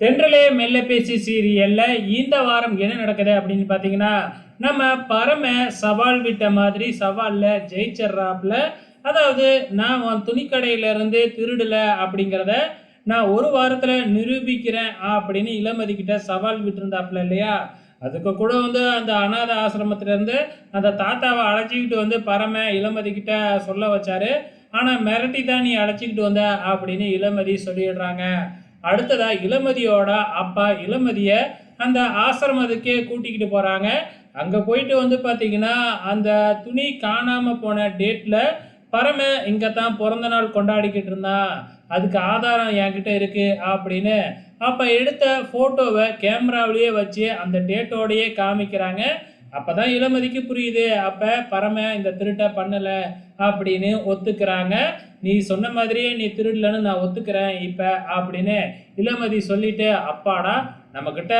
தென்றலே மெல்ல பேசி சீரியல்ல இந்த வாரம் என்ன நடக்குது? அப்படின்னு பார்த்தீங்கன்னா நம்ம பரம சவால் விட்ட மாதிரி சவாலில் ஜெயிச்சிட்றாப்புல அதாவது நான் உன் துணிக்கடையில இருந்து அப்படிங்கிறத நான் ஒரு வாரத்தில் நிரூபிக்கிறேன் அப்படின்னு இளமதிக்கிட்ட சவால் விட்டுருந்தாப்புல இல்லையா? அதுக்கு கூட வந்து அந்த அனாத ஆசிரமத்திலேருந்து அந்த தாத்தாவை அழைச்சிக்கிட்டு வந்து பரம இளமதிக்கிட்ட சொல்ல வச்சாரு. ஆனால் மிரட்டி தான் நீ அழைச்சிக்கிட்டு வந்த அப்படின்னு இளமதி சொல்லிடுறாங்க. அடுத்ததா இளமதியோட அப்பா இளமதியை அந்த ஆசிரமத்துக்கே கூட்டிக்கிட்டு போகிறாங்க அங்கே போயிட்டு வந்து பார்த்திங்கன்னா அந்த துணி காணாமல் போன டேட்டில் பரம இங்கே தான் பிறந்த நாள் கொண்டாடிக்கிட்டு இருந்தான் அதுக்கு ஆதாரம் என்கிட்ட இருக்குது அப்படின்னு. அப்போ எடுத்த ஃபோட்டோவை கேமராவிலேயே வச்சு அந்த டேட்டோடையே காமிக்கிறாங்க. அப்போ தான் இளமதிக்கு புரியுது. அப்போ பரம இந்த திருட்டை பண்ணலை அப்படின்னு ஒத்துக்கிறாங்க. நீ சொன்ன மாதிரியே நீ திருடலன்னு நான் ஒத்துக்கிறேன் இப்போ அப்படின்னு இளமதி சொல்லிட்டு அப்பாடா நம்மக்கிட்ட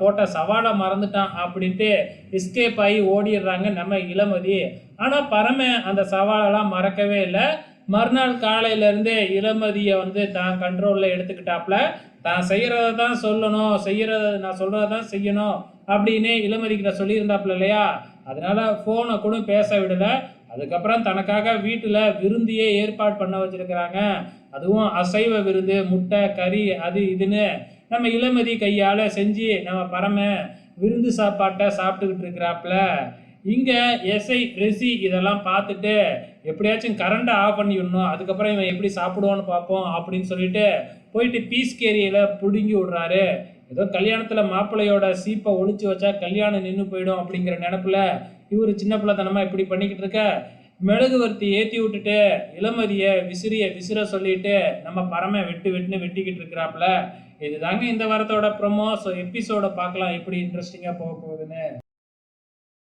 போட்ட சவாலை மறந்துட்டான் அப்படின்ட்டு எஸ்கேப் ஆகி ஓடிடுறாங்க நம்ம இளமதி. ஆனால் பரம அந்த சவாலெல்லாம் மறக்கவே இல்லை. மறுநாள் காலையிலேருந்தே இளமதியை வந்து தான் கண்ட்ரோலில் எடுத்துக்கிட்டாப்புல தான் செய்கிறத தான் சொல்லணும் செய்கிறத நான் சொல்கிறத தான் செய்யணும் அப்படின்னு இளமதிக்கிட்ட சொல்லியிருந்தாப்புல இல்லையா? அதனால் ஃபோனை கூட பேச விடலை. அதுக்கப்புறம் தனக்காக வீட்டில் விருந்தியே ஏற்பாடு பண்ண வச்சுருக்கிறாங்க. அதுவும் அசைவ விருந்து முட்டை கறி அது இதுன்னு நம்ம இளமதி கையால் செஞ்சு நம்ம பரம விருந்து சாப்பாட்டை சாப்பிட்டுக்கிட்டு இருக்கிறாப்புல. இங்கே எஸ்ஐ ரெசி இதெல்லாம் பார்த்துட்டு எப்படியாச்சும் கரண்ட்டை ஆஃப் பண்ணி விடணும் அதுக்கப்புறம் இவன் எப்படி சாப்பிடுவான்னு பார்ப்போம் அப்படின்னு சொல்லிட்டு போயிட்டு பீஸ் கேரியில் பிடுங்கி விடுறாரு. ஏதோ கல்யாணத்தில் மாப்பிள்ளையோட சீப்பை ஒழிச்சு வச்சா கல்யாணம் நின்று போயிடும் அப்படிங்கிற நினப்பில் இவர் சின்ன பிள்ளைத்தனமாக இப்படி பண்ணிக்கிட்டு இருக்க? மெழுகுவர்த்தி ஏற்றி விட்டுட்டு இளமதியை விசிறிய விசிற சொல்லிட்டு நம்ம பறமை வெட்டு வெட்டுன்னு வெட்டிக்கிட்டு இருக்கிறாப்புல. இதுதாங்க இந்த வாரத்தோட ப்ரொமோ ஸோ எபிசோட பார்க்கலாம். எப்படி இன்ட்ரெஸ்டிங்காக போக போகுதுன்னு.